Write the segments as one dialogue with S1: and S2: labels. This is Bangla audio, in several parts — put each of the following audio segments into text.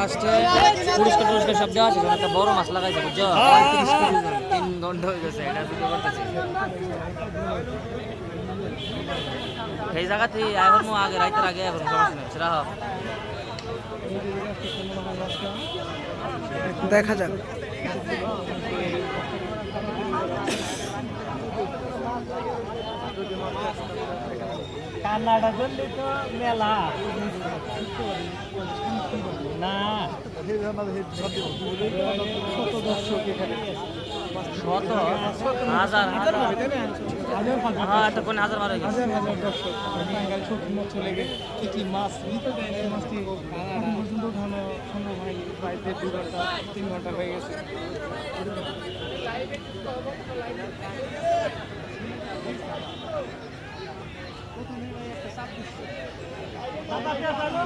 S1: লাস্টে পুরস্কার টুরস্কার সব দেওয়া আছে একটা বড় মাছ লাগাইছে বুঝছ? তিন ঘণ্টা হয়ে গেছে এটা শুধু করতেছি। সেই জায়গাতে এখন মো আগে রাইতের আগে এখন সমস্যা হোক
S2: দেখা যাক।
S3: কান্নাটা করলে তো মেলা।
S1: শত হাজার হাজার। হ্যাঁ একটা কোন হাজার মারা গেছে?
S3: চলে গেছে। কি কি মাছ মাছটি। পর্যন্ত উঠানো সম্ভব হয়নি। প্রায় দেড় ঘণ্টা তিন ঘণ্টা হয়ে গেছে।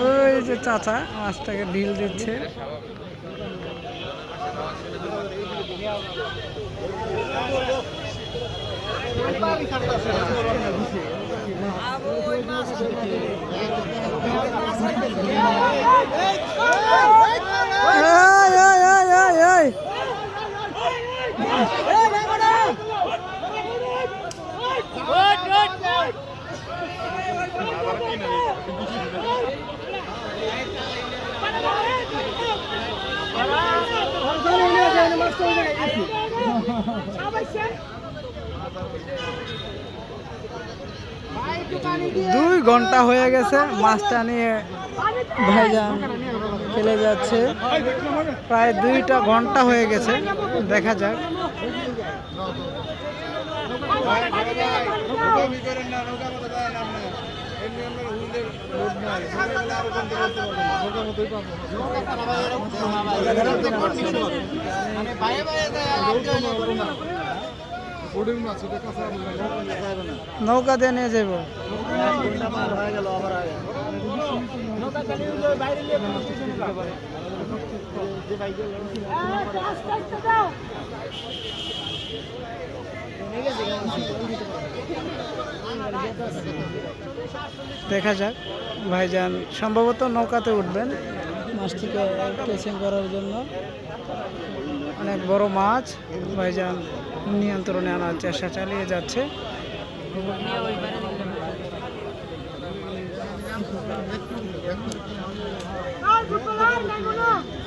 S2: ওই যে চাচা মাছটাকে ঢিল দিচ্ছে এই, এই, এই, এই, এই। দুই ঘণ্টা হয়ে গেছে মাছটা নিয়ে ভাইজান খেলে যাচ্ছে প্রায় দুইটা ঘণ্টা হয়ে গেছে দেখা যাক নৌকা দিয়ে নিয়ে যাব দেখা যাক। ভাইজান সম্ভবত নৌকাতে উঠবেন। মাছটিকে কেচিং করার জন্য। অনেক বড় মাছ। ভাইজান নিয়ন্ত্রণে আনার চেষ্টা চালিয়ে যাচ্ছে।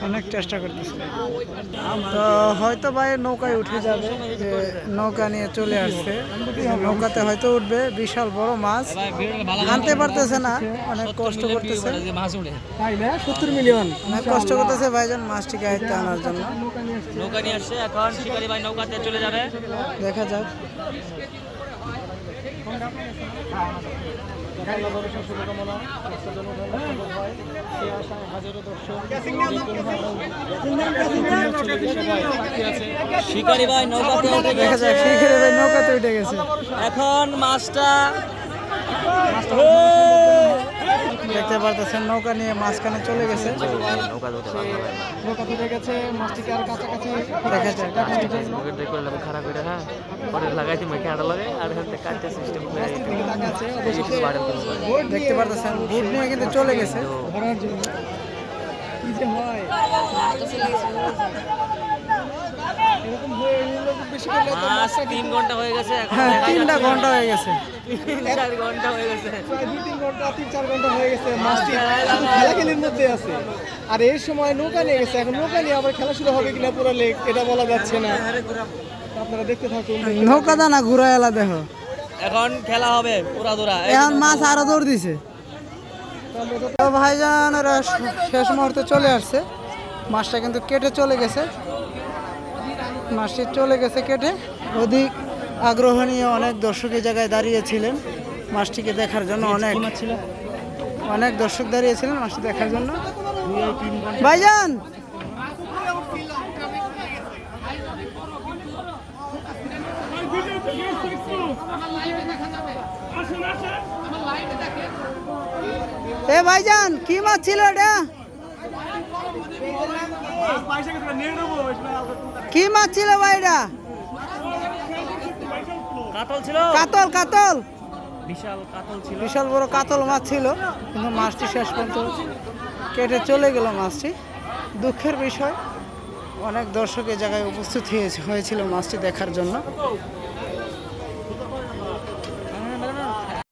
S2: অনেক চেষ্টা করতেছে। তো হয়তো ভাই নৌকায় উঠে যাবে যে নৌকা নিয়ে চলে আসছে। নৌকাতে হয়তো উঠবে বিশাল বড় মাছ। আনতে পারতেছে না অনেক কষ্ট করতেছে।
S1: মাছ
S3: সত্তর মিলিয়ন।
S2: অনেক কষ্ট করতেছে ভাইজান মাছটিকে আয়ত্তে আনার জন্য।
S1: নৌকা নিয়ে আসছে এখন শিকারি ভাই নৌকাতে চলে যাবে।
S2: দেখা যাক।
S1: শিকারি ভাই নৌকাতে উঠে
S2: দেখা যায় শিকারি ভাই নৌকাতে উঠে গেছে।
S1: এখন মাছটা
S2: দেখতে পারতেছেন নৌকা নিয়ে মাঝখানে চলে গেছে।
S3: নৌকা মাছটিকে আর কাছাকাছি
S1: করলাম খারাপ হ্যাঁ? পরে লাগাইছি মাইকে আটা লাগে আর কাটতে সিস্টেম
S2: দেখতে পারতেছেন বুট নিয়ে কিন্তু চলে গেছে।
S3: কি যে হয়। হয়ে
S1: তিন ঘণ্টা হয়ে গেছে এখন
S2: হ্যাঁ তিনটা ঘণ্টা হয়ে গেছে।
S1: তিন চার ঘণ্টা হয়ে গেছে।
S3: দুই তিন ঘণ্টা তিন চার ঘণ্টা হয়ে গেছে মাছটি শুধু খেলাখেলির মধ্যে আছে। আর এই সময় নৌকা নিয়ে গেছে এখন নৌকা নিয়ে আবার খেলা শুরু হবে কিনা পুরো লেক এটা বলা যাচ্ছে না। আপনারা দেখতে থাকুন।
S2: নৌকা দানা ঘুরা এলা দেখো।
S1: এখন খেলা হবে পুরা দূরা
S2: এখন মাছ আরও দৌড় দিছে। ভাইজান ওরা শেষ মুহূর্তে চলে আসছে। মাছটা কিন্তু কেটে চলে গেছে। মাছটি চলে গেছে কেটে। অধিক আগ্রহ নিয়ে অনেক দর্শক এই জায়গায় দাঁড়িয়েছিলেন। মাছটিকে দেখার জন্য অনেক। অনেক দর্শক দাঁড়িয়েছিলেন মাছটি দেখার জন্য। ভাইজান! এ ভাইজান কি মাছ ছিল এটা? কি মাছ ছিল ভাইরা?
S1: কাতল ছিল।
S2: কাতল কাতল।
S1: বিশাল কাতল ছিল।
S2: বিশাল বড় কাতল মাছ ছিল কিন্তু মাছটি শেষ পর্যন্ত কেটে চলে গেল মাছটি। দুঃখের বিষয় অনেক দর্শক এ জায়গায় উপস্থিত হয়েছে হয়েছিল মাছটি দেখার জন্য।